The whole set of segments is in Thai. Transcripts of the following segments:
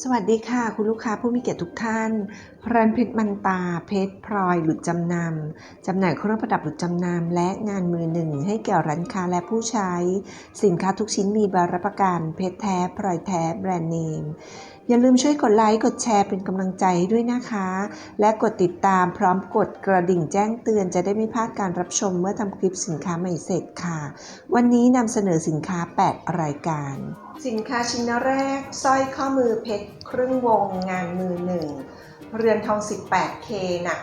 สวัสดีค่ะ คุณลูกค้าผู้มีเกียรติทุกท่านร้านเพชรมันตา เพชรพลอยหลุดจำนำจำหน่ายเครื่องประดับหลุดจำนำและงานมือหนึ่ง ให้แก่ร้านค้าและผู้ใช้ สินค้าทุกชิ้นมีใบรับประกันเพชรแท้พลอยแท้แบรนด์เนมอย่าลืมช่วยกดไลค์กดแชร์เป็นกำลังใจให้ด้วยนะคะ และกดติดตามพร้อมกดกระดิ่งแจ้งเตือนจะได้ไม่พลาดการรับชมเมื่อทำคลิปสินค้าใหม่เสร็จค่ะ วันนี้นำเสนอสินค้า 8 รายการ สินค้าชิ้นแรกสร้อยข้อมือเพชรครึ่งวงงานมือหนึ่งเรือนทอง 18K หนัก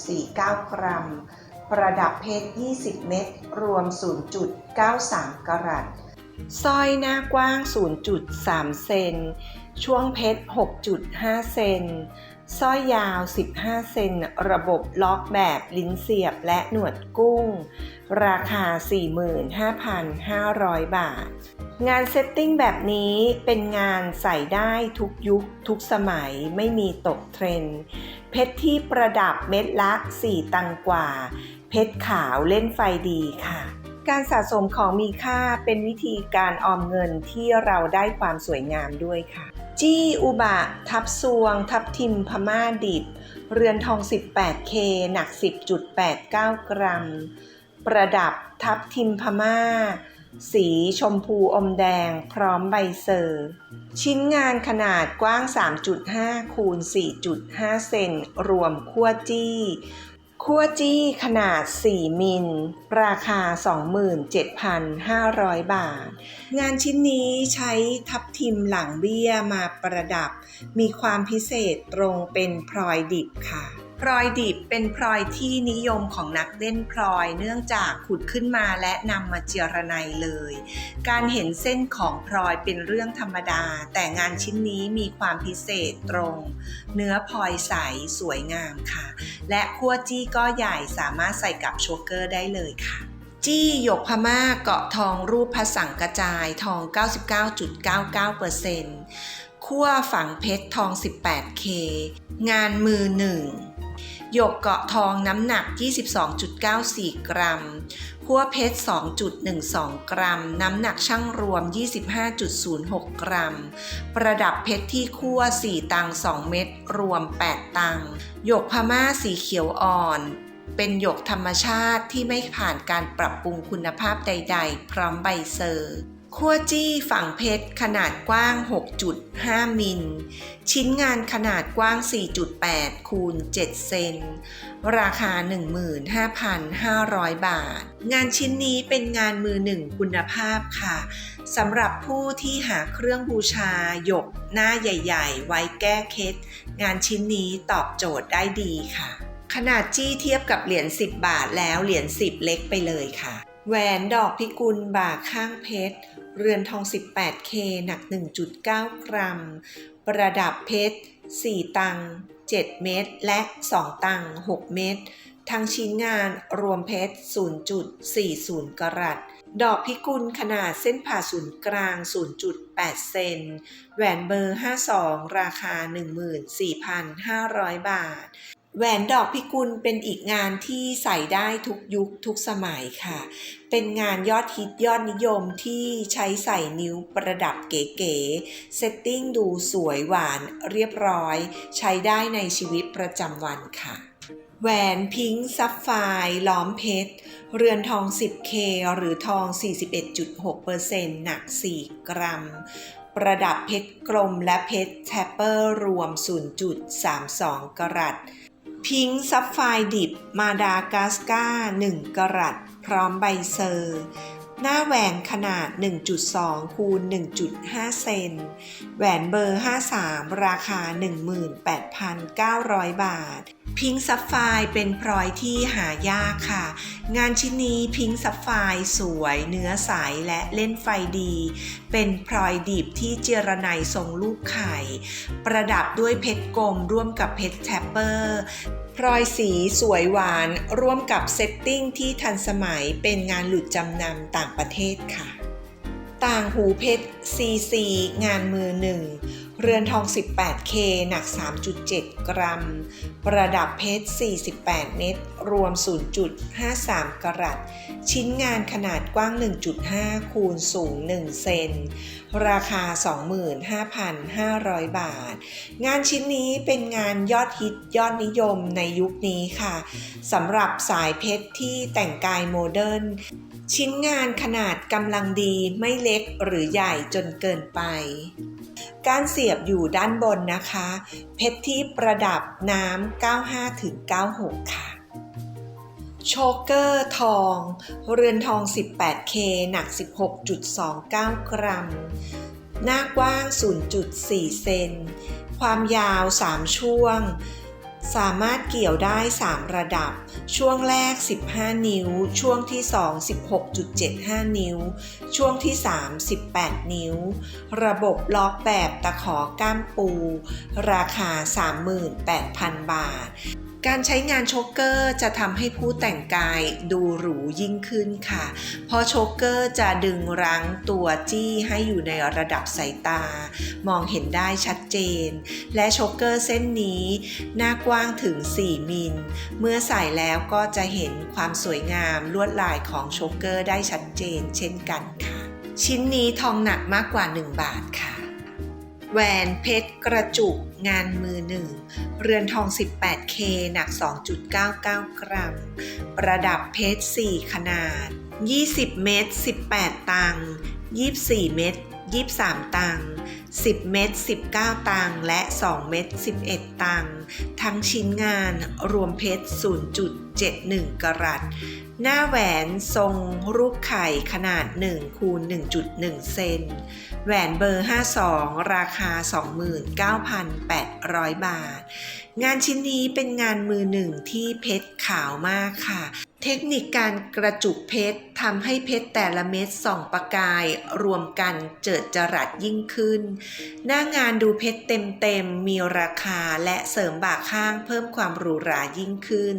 8.49 กรัม ประดับเพชร 20 เม็ด รวม 0.93 กรัต สร้อยหน้ากว้าง 0.3 เซน ช่วงเพชร 6.5 เซน สร้อยยาว 15 เซน ระบบล็อกแบบลิ้นเสียบและหนวดกุ้ง ราคา 45,500 บาท งานเซตติ้งแบบนี้เป็นงานใส่ได้ทุกยุคทุกสมัยไม่มีตกเทรนด์เพชรที่ประดับเม็ดละ 4 ตังกว่า เพชรขาวเล่นไฟดีค่ะ การสะสมของมีค่าเป็นวิธีการออมเงินที่เราได้ความสวยงามด้วยค่ะ จี้อุบะ ทับซวง ทับทิมพม่าดิบ เรือนทอง 18K หนัก 10.89 กรัม ประดับทับทิมพม่า สีชมพูอมแดงพร้อมใบเซอร์ ชิ้นงานขนาดกว้าง 3.5 คูณ 4.5 เซนรวมขั้วจี้ คั่วจี้ขนาด 4 มิล ราคา 27,500 บาท งานชิ้นนี้ใช้ทับทิมหลังเบี้ยมาประดับ มีความพิเศษตรงเป็นพลอยดิบค่ะ พลอยดิบเป็นพลอยที่นิยมของนักเล่นพลอยเนื่องจากขุดขึ้นมาและนำมาเจียระไนเลย การเห็นเส้นของพลอยเป็นเรื่องธรรมดา แต่งานชิ้นนี้มีความพิเศษตรง เนื้อพลอยใสสวยงามค่ะ และขั้วจี้ก็ใหญ่สามารถใส่กับโชเกอร์ได้เลยค่ะจี้หยกพม่าเกาะทองรูปพระสังกระจายทอง 99.99%ขั้วฝังเพชรทอง 18K งานมือหนึ่ง หยกเกาะทองน้ำหนัก 22.94 กรัมขั้วเพชร 2.12 กรัม น้ำหนักช่างรวม 25.06 กรัม ประดับเพชรที่ขั้ว 4 ตัง 2 เม็ด รวม 8 ตัง หยกพม่าสีเขียวอ่อนเป็นหยกธรรมชาติที่ไม่ผ่านการปรับปรุงคุณภาพใด ๆ พร้อมใบเซอร์ ขั้วจี้ฝังเพชรขนาดกว้าง 6.5 มิล ชิ้นงานขนาดกว้าง 4.8 คูณ 7 เซน ราคา 15,500 บาท งานชิ้นนี้เป็นงานมือหนึ่งคุณภาพค่ะ สำหรับผู้ที่หาเครื่องบูชาหยกหน้าใหญ่ๆ ไว้แก้เคล็ดงานชิ้นนี้ตอบโจทย์ได้ดีค่ะ ขนาดจี้เทียบกับเหรียญ 10 บาทแล้วเหรียญ 10 เล็กไปเลยค่ะแหวนดอกพิกุลบ่าข้างเพชร เรือนทอง 18K หนัก 1.9 กรัม ประดับเพชร 4 ตัง 7 เม็ด และ 2 ตัง 6 เม็ด ทั้งชิ้นงานรวมเพชร 0.40 กรัต ดอกพิกุลขนาดเส้นผ่าศูนย์กลาง 0.8 เซน แหวนเบอร์ 52 ราคา 14,500 บาท แหวนดอกพิกุลเป็นอีกงานที่ใส่ได้ทุกยุคทุกสมัยค่ะ เป็นงานยอดฮิตยอดนิยมที่ใช้ใส่นิ้วประดับเก๋ๆเซตติ้งดูสวยหวานเรียบร้อย ใช้ได้ในชีวิตประจำวันค่ะ แหวนพิงค์ซับไฟร์ล้อมเพชร เรือนทอง 10K หรือทอง 41.6%หนัก 4 กรัมประดับเพชรกลมและเพชรแทปเปอร์รวม 0.32 กรัต พิงค์ซับไฟดิบ มาดากัสกา1กรัตพร้อมใบเซอร์ หน้าแหวนขนาด 1.2 คูณ 1.5 เซน แหวนเบอร์ 53 ราคา 18,900 บาทพิงค์ซับไฟร์เป็นพลอยที่หายากค่ะ งานชิ้นนี้พิงค์ซับไฟร์สวยเนื้อใสและเล่นไฟดี เป็นพลอยดิบที่เจรไนทรงลูกไข่ ประดับด้วยเพชรกลมร่วมกับเพชรแทปเปอร์พลอยสีสวยหวานร่วมกับเซตติ้งที่ทันสมัยเป็นงานหลุดจำนำต่างประเทศค่ะ ต่างหูเพชรซีซีงานมือหนึ่ง เรือนทอง 18K หนัก 3.7 กรัม ประดับเพชร 48 เม็ด รวม 0.53 กรัต ชิ้นงานขนาดกว้าง 1.5 คูณสูง 1 เซน ราคา 25,500 บาท งานชิ้นนี้เป็นงานยอดฮิตยอดนิยมในยุคนี้ค่ะ สำหรับสายเพชรที่แต่งกายโมเดิร์น ชิ้นงานขนาดกำลังดีไม่เล็กหรือใหญ่จนเกินไป การเสียบอยู่ด้านบนนะคะ เพชรที่ประดับน้ำ 95-96 ค่ะ โชกเกอร์ทอง เรือนทอง 18K หนัก 16.29 กรัม หน้ากว้าง 0.4 เซน ความยาว 3 ช่วง สามารถเกี่ยวได้ 3 ระดับ ช่วงแรก 15 นิ้ว ช่วงที่ 2 16.75 นิ้ว ช่วงที่ 3 18 นิ้ว ระบบล็อกแบบตะขอก้ามปู ราคา 38,000 บาท การใช้งานโชกเกอร์จะทำให้ผู้แต่งกายดูหรูยิ่งขึ้นค่ะ เพราะโชกเกอร์จะดึงรั้งตัวจี้ให้อยู่ในระดับสายตา มองเห็นได้ชัดเจน และโชกเกอร์เส้นนี้ หน้ากว้างถึง 4 มิล เมื่อใส่แล้วก็จะเห็นความสวยงามลวดลายของโชกเกอร์ได้ชัดเจน เช่นกันค่ะ ชิ้นนี้ทองหนักมากกว่า 1 บาทค่ะ แหวนเพชรกระจุกงานมือหนึ่ง เรือนทอง 18K หนัก 2.99 กรัม ประดับเพชร 4 ขนาด 20 เม็ด18 ตังค์24 เม็ด23 ตังค์10 เม็ด19 ตังค์และ 2 เม็ด11 ตังค์ทั้งชิ้นงานรวมเพชร 0.71 กรัต หน้าแหวนทรงรูปไข่ขนาด1คูณ1.1 เซน แหวนเบอร์ 52 ราคา 29,800 บาท งานชิ้นนี้เป็นงานมือหนึ่งที่เพชรขาวมากค่ะ เทคนิคการกระจุกเพชรทำให้เพชรแต่ละเม็ดส่องประกาย รวมกันเจิดจรัสยิ่งขึ้น หน้างานดูเพชรเต็มๆ มีราคาและเสริมบ่าข้างเพิ่มความหรูหรายิ่งขึ้น